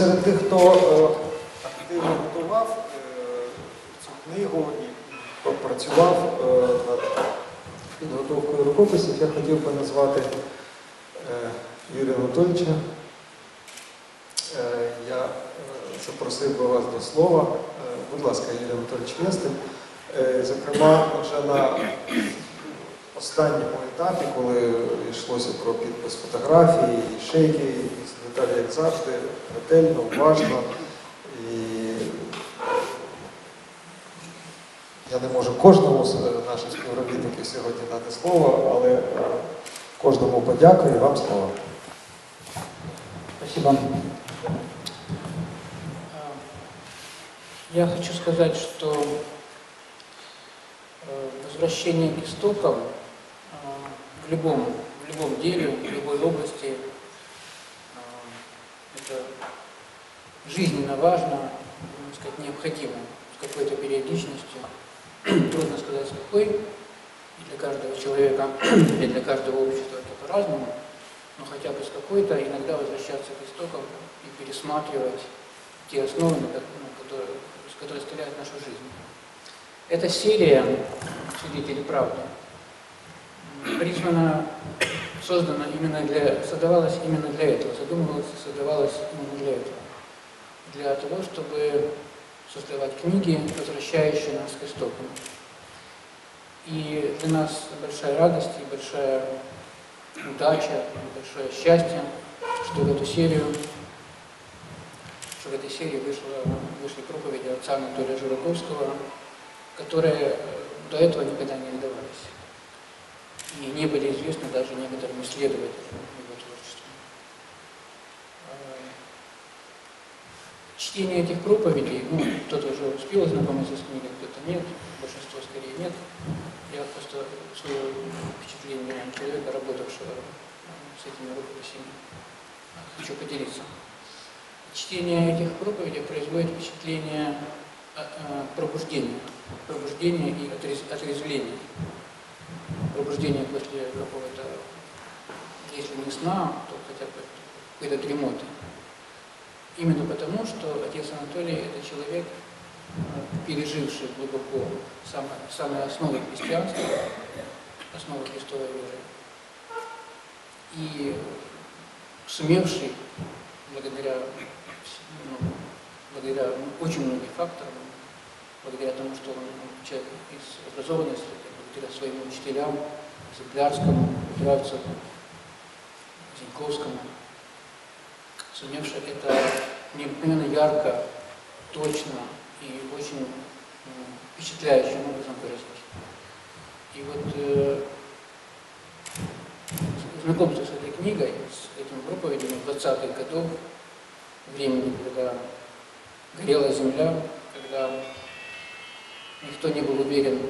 Серед тих, хто е, активно готував е, цю книгу і працював е, над підготовкою рукописів, я хотів би назвати Юрія Анатольовича. Я запросив би вас до слова. Будь ласка, Юрій Анатольович Вестин. Зокрема, вже на останньому етапі, коли йшлося про підпис фотографії, і шейки, і деталі, як завжди, ретельно, уважно. І я не можу кожному з наших співробітників сьогодні дати слово, але е, кожному подякую і вам слово. Спасибо. Я хочу сказать, что э, возвращение к истокам в любом, в любом деле, в любой области а, это жизненно важно, можно сказать, необходимо с какой-то периодичностью. Трудно сказать, с какой, и для каждого человека, и для каждого общества это по-разному но хотя бы с какой-то, иногда возвращаться к истокам и пересматривать те основы, ну, которые, с которые составляют нашу жизнь. Эта серия «Свидетели правды» м, призвана, создана именно для, создавалась именно для этого, задумывалась и создавалась именно для этого. Для того, чтобы создавать книги, возвращающие нас к истокам. И для нас большая радость и большая удача, большое счастье, что в эту серию, что в этой серии вышло, вышли проповеди отца Анатолия Жураковского, которые до этого никогда не издавались. И не были известны даже некоторым исследователям его творчества. Э, Чтение этих проповедей, ну, кто-то уже успел ознакомиться с книгой, кто-то нет, большинство скорее нет. Я просто свое впечатление человека, работавшего э, с этими рукописями, хочу поделиться. Чтение этих проповедей производит впечатление э, э, пробуждения, пробуждения и отрез- отрезвления. Пробуждение после какого-то, если не сна, то хотя бы какой-то дремоты. Именно потому, что отец Анатолий – это человек, э, переживший глубоко самые, самые основы христианства, основы Христовой веры, и сумевший, благодаря, ну, благодаря очень многим факторам, благодаря тому, что он ну, человек из образованной среды, своим учителям, Землярскому, Кудрявцеву, Зиньковскому, сумевший это необыкновенно ярко, точно и очень впечатляющим образом выразить. И вот э, знакомство с этой книгой, с этими проповедями 20-х годов, времени, когда горела земля, когда никто не был уверен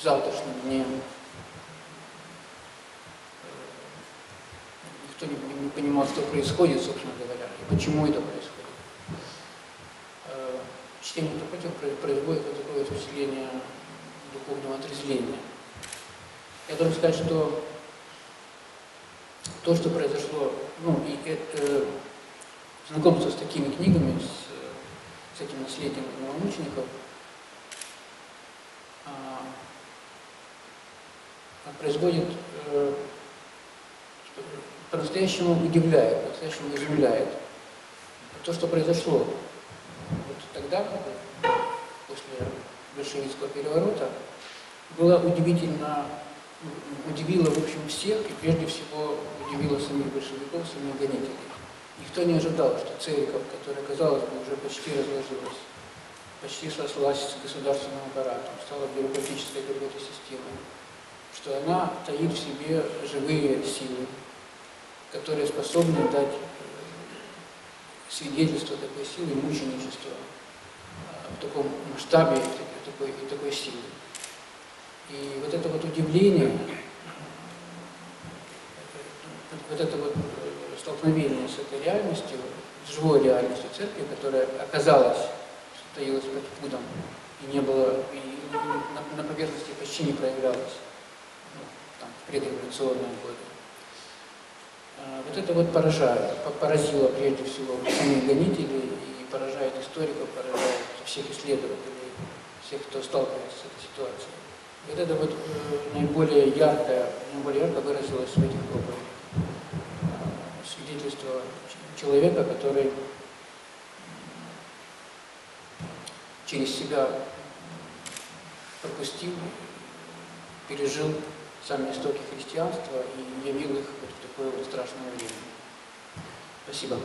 в завтрашнем э, никто не, не понимал, что происходит, собственно говоря, и почему это происходит. Э, Чтение Тропотев производит вот такое впечатление духовного отрезвления. Я должен сказать, что то, что произошло, ну, и это, знакомство с такими книгами, с, с этим наследием новомучеников, а, производит, э, по-настоящему удивляет, по-настоящему изумляет. То, что произошло вот тогда, после большевистского переворота, было удивительно, ну, удивило, в общем, всех, и прежде всего удивило самих большевиков, самих гонителей. Никто не ожидал, что церковь, которая, казалось бы, уже почти разложилась, почти сослась с государственным аппаратом, стала бюрократической какой-то системой, что она таит в себе живые силы, которые способны дать э, свидетельство такой силы мученичества э, в таком масштабе и такой, и такой силе. И вот это вот удивление, вот это вот э, столкновение с этой реальностью, с живой реальностью церкви, которая оказалась, таилась под пудом и не было, и на, на поверхности почти не проявлялась предреволюционные годы. А, Вот это вот поражает, по- поразило прежде всего самих гонителей и поражает историков, поражает всех исследователей, всех, кто сталкивается с этой ситуацией. Вот это вот э, наиболее ярко, наиболее ярко выразилось в этих проповедях. А, Свидетельство человека, который через себя пропустил, пережил сами истоки христианства и явил их вот в такое вот страшное время. Спасибо.